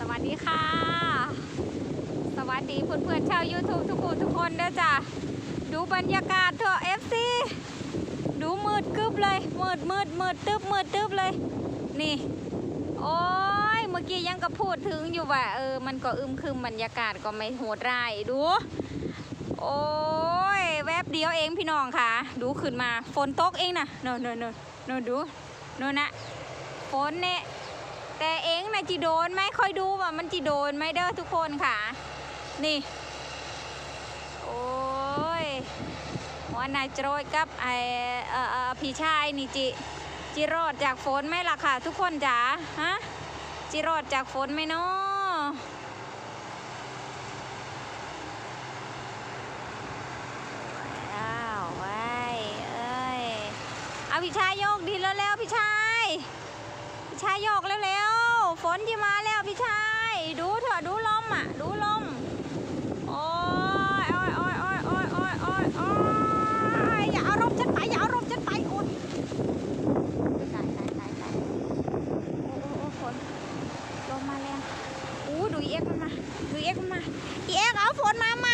สวัสดีค่ะ สวัสดีเพื่อนๆชาว YouTube ทุกคนทุกคนด้อจ้ะดูบรรยากาศเถอะ FC ดูมืดกึบเลย มืดมืดมืดตึบมืดตึบเลย นี่ โอ้ยเมื่อกี้ยังก็พูดถึงอยู่ว่าเออ มันก็อึมครึมบรรยากาศก็ไม่โหดร้ายดู โอ้ยแวบเดียวเองพี่น้องค่ะ ดูขึ้นมาฝนตกเองนะโน่นโน่นโน่นโน่นดูโน่นนะฝนเนี่ย แต่เองนะจีโดนไหมค่อยดูว่ามันจีโดนไหมเด้อทุกคนค่ะ นี่ โอ้ยหัวนายโจรยกับไอเอ่อพี่ชายนี่จิจีรอดจากฝนไหมล่ะค่ะ ทุกคนจ๋าฮะจีรอดจากฝนไหมเนาะอ้าวไว้เอ้ยเอาพี่ชายโยกดีแล้วแล้วพี่ชายพี่ชายโยกเร็วๆ ฝนจะมาแล้วพี่ชาย ดูเถอะดูลมอะ ดูลม โอ้ยโอ้ยโอ้ยโอ้ยโอ้ยโอ้ยโอ้ยโอ้ยอย่าอารมณ์ฉันไป อย่าอารมณ์ฉันไป โอ้ยตายตายตายตายโอ้โอ้ฝนลมมาแรงอู้ดูเอ็กมันมา ดูเอ็กมันมาเอ็กเอาฝนมาไหม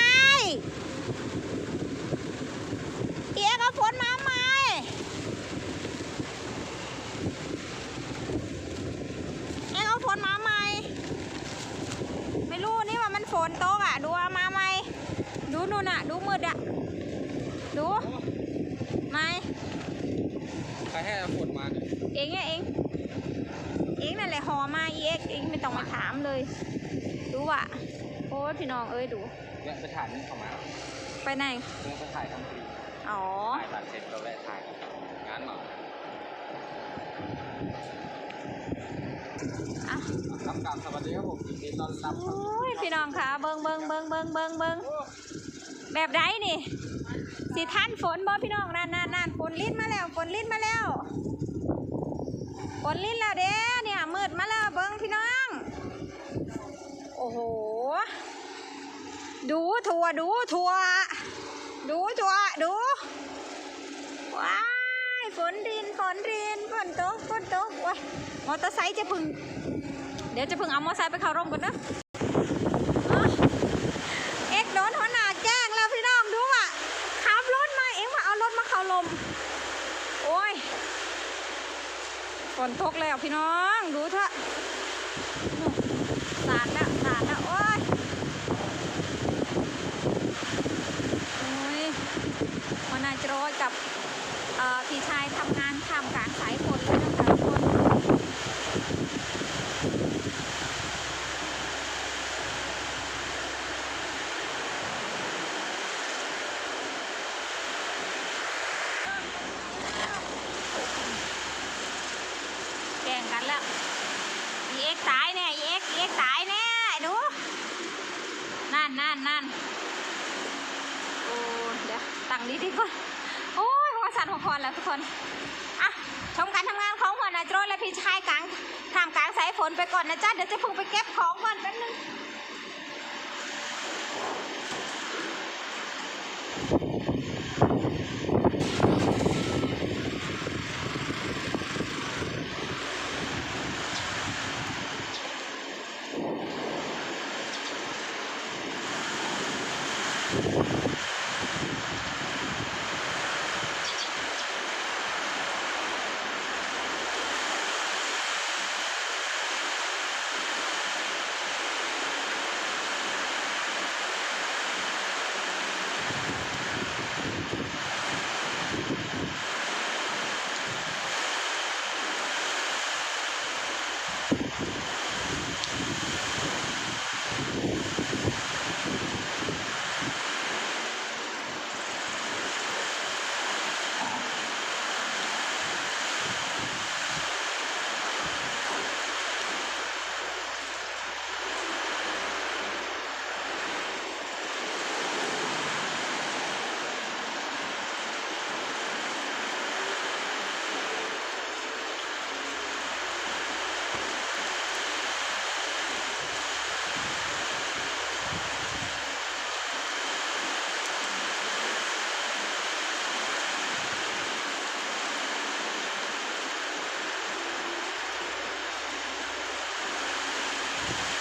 อีเอ็กซ์เอาฝนมาไหม เอ็งเอาฝนมาใหม่ ไม่รู้นี่ว่ามันฝนตกอะ ดูเอามาใหม่ ดู นู่นอะ ดูมืดอะ ดูไม่ใครให้เอาฝนมาเนี่ยเองเนี่ยเอง เองนั่นแหละหอมาเอ็กเองไม่ต้องมาถามเลย ดูว่ะโอ้ยพี่น้องเอ้ยดูเนี่ยไปถ่ายนี่เข้ามาไปไหนเนี่ยไปถ่ายทำคลิปอ๋อถ่ายตัดเสร็จก็แวะถ่ายงานหน่อยอะรับกรรมสวัสดีครับผมยินดีต้อนรับครับโอ้ยพี่น้องค่ะเบิงเบิงเบิงเบิงเบิงเบิง แบบไรนี่ สิท่านฝนบ่พี่น้องนั่นนั่นนั่นฝนลิ้นมาแล้วฝนลิ้นมาแล้วฝนลิ้นแล้วเด้เนี่ยมืดมาแล้วเบิ้งพี่น้อง โอ้โห ดูทัวดูทัวดูทัวดูว้ายฝนรินฝนรินฝนตกฝนตกโอ้ยมอเตอร์ไซค์จะพึ่ง เดี๋ยวจะพึ่งเอามอเตอร์ไซค์ไปเข้าร่มก่อนนะอะเอ็กโดนหัวหน้าแจ้งแล้วพี่น้องดูอะขับรถมาเอ็งมาเอารถมาเข้าลม โอ้ย ฝนตกแล้วพี่น้อง ดูเถอะสาดแล้วสาดแล้วโอ้ยโอ้ยวันนาโจรอกับพี่ชายทำงานทำกลารสายฝนเลย นั่นโอ้เดี๋ยวตั้งนี้ดีก่อโอ้ยหัวสั่นหัวคอนแล้วทุกคนอะชมการทำงานของหัวนาโจและพี่ชายกลางทำกลางสายฝนไปก่อนนะจ๊ะเดี๋ยวจะพุ่งไปเก็บของก่อนแป๊บนึง